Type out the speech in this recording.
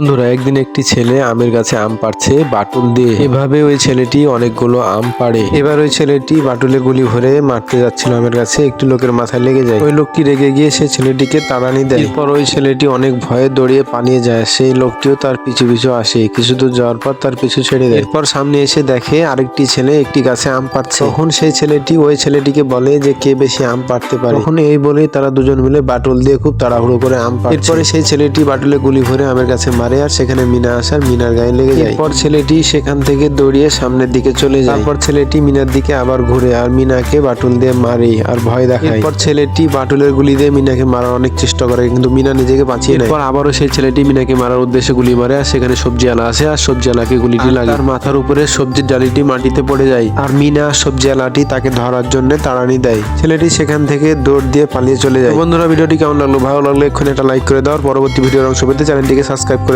বন্ধুরা, একদিন একটি ছেলে আমের গাছে আম পাড়ছে, বাটুল দিয়ে। এভাবে ওই ছেলেটি অনেকগুলো আম পাড়ে। এবার ওই ছেলেটি বাটুলে গুলি ভরে মারতে যাচ্ছিল আমের গাছে, একটি লোকের মাথায় লেগে যায়। ওই লোকটি রেগে গিয়ে সেই ছেলেটিকে তাড়ানি দেয়। এরপর ওই ছেলেটি অনেক ভয়ে দৌড়িয়ে পালিয়ে যায়। সেই লোকটিও তার পিছু পিছু আসে। কিছু দূর যাওয়ার পর তার পিছু ছেড়ে দেয়। এরপর সামনে এসে দেখে আরেকটি ছেলে একটি গাছে আম পাড়ছে। তখন সেই ছেলেটি ওই ছেলেটিকে বলে যে, কে বেশি আম পাড়তে পারে? তখন এই বলেই তারা দুজন মিলে বাটুল দিয়ে খুব তাড়াহুড়ো করে আম পাড়ছে। এরপরে সেই ছেলেটি বাটুলে গুলি ভরে আমের গাছে মারে আর সেখানে মিনা আসার মিনার গায়ে লেগে যায়। এরপর ছেলেটি সেখান থেকে দৌড়িয়ে সামনের দিকে চলে যায়। তারপর ছেলেটি মিনার দিকে আবার ঘুরে আর মিনাকে বাটুল দিয়ে মারে আর ভয় দেখায়। এরপর ছেলেটি বাটুলের গুলি দিয়ে মিনাকে মারার অনেক চেষ্টা করে কিন্তু মিনা নিজেকে বাঁচিয়ে নেয়। এরপর আবারও সেই ছেলেটি মিনাকে মারার উদ্দেশ্যে গুলি মারে আর সেখানে সবজি আলা আসে আর সবজি আলাকে গুলিটি লাগে। তার মাথার উপরে সবজির ডালিটি মাটিতে পড়ে যায়। আর মিনা সবজি আলাটি তাকে ধরার জন্য তাড়ানি দেয়। ছেলেটি সেখান থেকে দৌড় দিয়ে পালিয়ে চলে যায়। বন্ধুরা ভিডিওটি কেমন লাগল? ভালো লাগলে এক্ষুনি একটা লাইক করে দাও। আর পরবর্তী ভিডিওর অংশ পেতে চ্যানেলটিকে সাবস্ক্রাইব করে